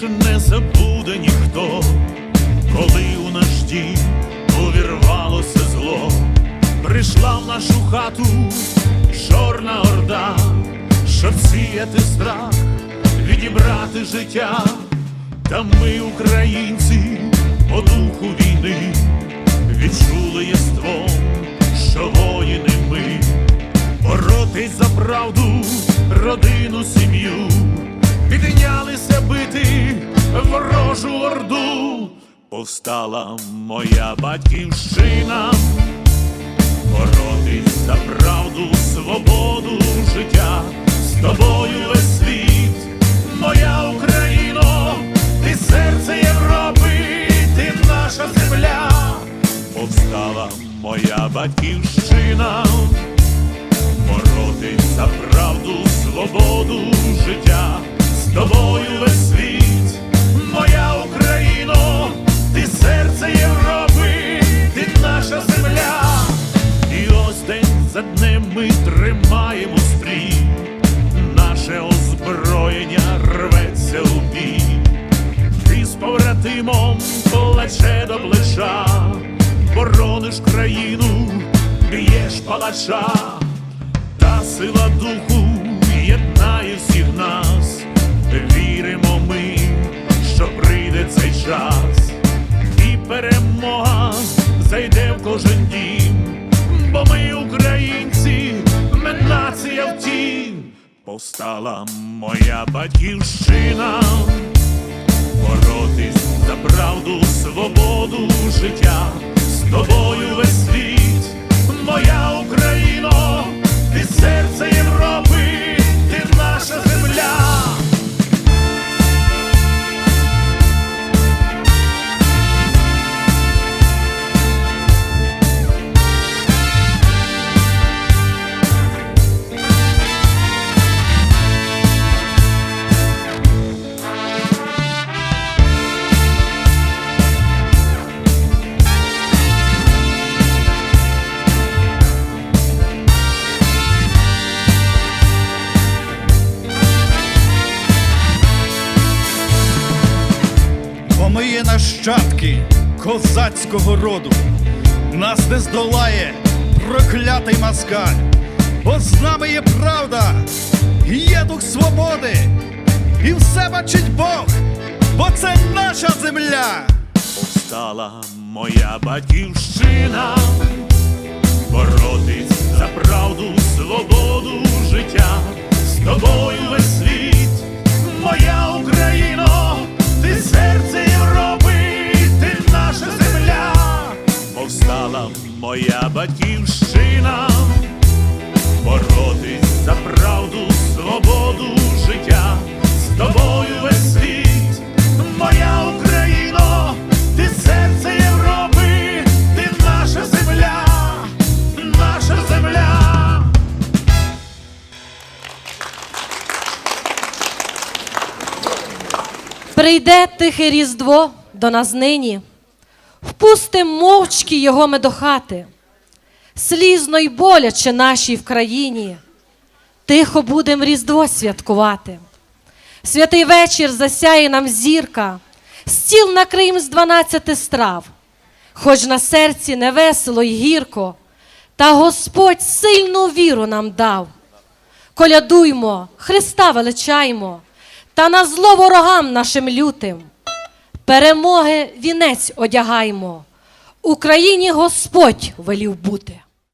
більше не забуде ніхто, коли у наш дім увірвалося зло, прийшла в нашу хату чорна орда, щоб сіяти страх, відібрати життя. Та ми, українці, по духу війни, відчули єством, що воїни ми, боротись за правду, родину, сім'ю, повстала моя батьківщина, боротись за правду, свободу, життя, з тобою весь світ, моя Україно, ти серце Європи, ти наша земля, повстала моя батьківщина, боротись за правду, свободу, життя, з тобою весь світ, ми тримаємо стрій, наше озброєння рветься у бій, ти з побратимом плече до плеча, борониш країну, б'єш палача, та сила духу єднає всіх нас, віримо ми, що прийде цей час, і перемога зайде в кожен дім, повстала моя батьківщина, боротись за правду, свободу, життя, з тобою весь світ, моя Україно, нащадки козацького роду, нас не здолає проклятий москаль, бо з нами є правда, є дух свободи, і все бачить Бог, бо це наша земля. Повстала моя батьківщина, боротись за правду, свободу, життя, з тобою весь світ, повстала моя батьківщина, боротись за правду, свободу, життя, з тобою весь світ, моя Україно, ти серце Європи, ти наша земля, наша земля. Прийде тихе різдво до нас нині, впустим мовчки його ми до хати, слізно й боляче нашій в країні, тихо будем Різдво святкувати. Святий вечір засяє нам зірка, стіл накриєм з дванадцяти страв, хоч на серці не весело й гірко, та Господь сильну віру нам дав. Колядуймо, Христа величаймо, та на зло ворогам нашим лютим. Перемоги вінець одягаймо. Україні Господь велів бути.